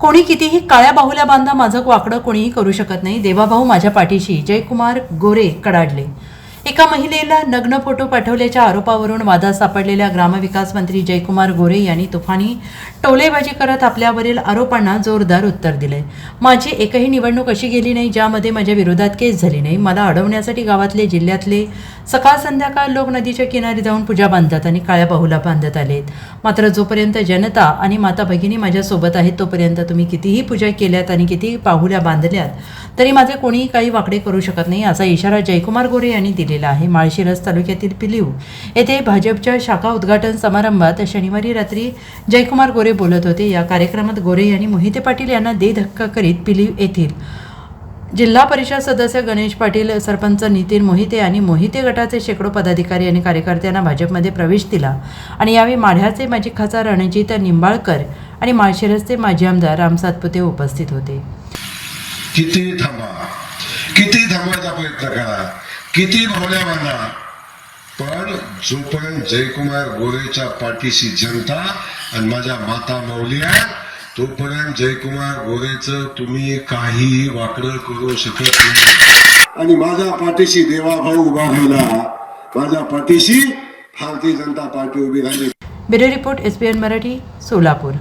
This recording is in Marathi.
कोणी कितीही काळ्या बाहुल्या बांधा माझं वाकडं कोणीही करू शकत नाही. देवाभाऊ माझ्या पाठीशी. जयकुमार गोरे कडाडले. एका महिलेला नग्न फोटो पाठवल्याच्या आरोपावरून वादात सापडलेल्या ग्रामविकास मंत्री जयकुमार गोरे यांनी तुफानी टोलेबाजी करत आपल्यावरील आरोपांना जोरदार उत्तर दिले. माझी एकही निवडणूक अशी गेली नाही ज्यामध्ये माझ्या विरोधात केस झाली नाही. मला अडवण्यासाठी गावातले जिल्ह्यातले सकाळ संध्याकाळ लोक नदीच्या किनारी जाऊन पूजा बांधतात आणि काळ्या बाहूला बांधत आलेत. मात्र जोपर्यंत जनता आणि माता भगिनी माझ्यासोबत आहेत तोपर्यंत तुम्ही कितीही पूजा केल्यात आणि कितीही पाहुल्या बांधल्यात तरी माझे कोणीही काही वाकडे करू शकत नाही असा इशारा जयकुमार गोरे यांनी दिलेला आहे. माळशिरस तालुक्यातील पिलीव येथे भाजपच्या शाखा उद्घाटन समारंभात शनिवारी रात्री जयकुमार गोरे बोलत होते. या कार्यक्रमात गोरे यांनी मोहिते पाटील यांना देधक्का करीत पिलीव येथील जिल्हा परिषद सदस्य गणेश पाटील सरपंच नितीन मोहिते आणि मोहिते गटाचे शेकडो पदाधिकारी आणि कार्यकर्त्यांना भाजपमध्ये प्रवेश दिला. आणि यावेळी माढ्याचे माजी खासदार रणजित निंबाळकर आणि माळशिरसचे माजी आमदार राम सातपुते उपस्थित होते. किती थांबा. किती थांबायचा प्रयत्न करा. किती भोल्या बांधा. पण जोपर्यंत जयकुमार गोरेच्या पाठीशी जनता आणि माझ्या माता माऊली आहे तोपर्यंत जयकुमार गोरेचं तुम्ही काही वाकडं करू शकत नाही. आणि माझ्या पाठीशी देवाभाऊ उभा राहिला. माझ्या पाठीशी भारतीय जनता पार्टी उभी राहिली. Bureau report S Marathi Solapur.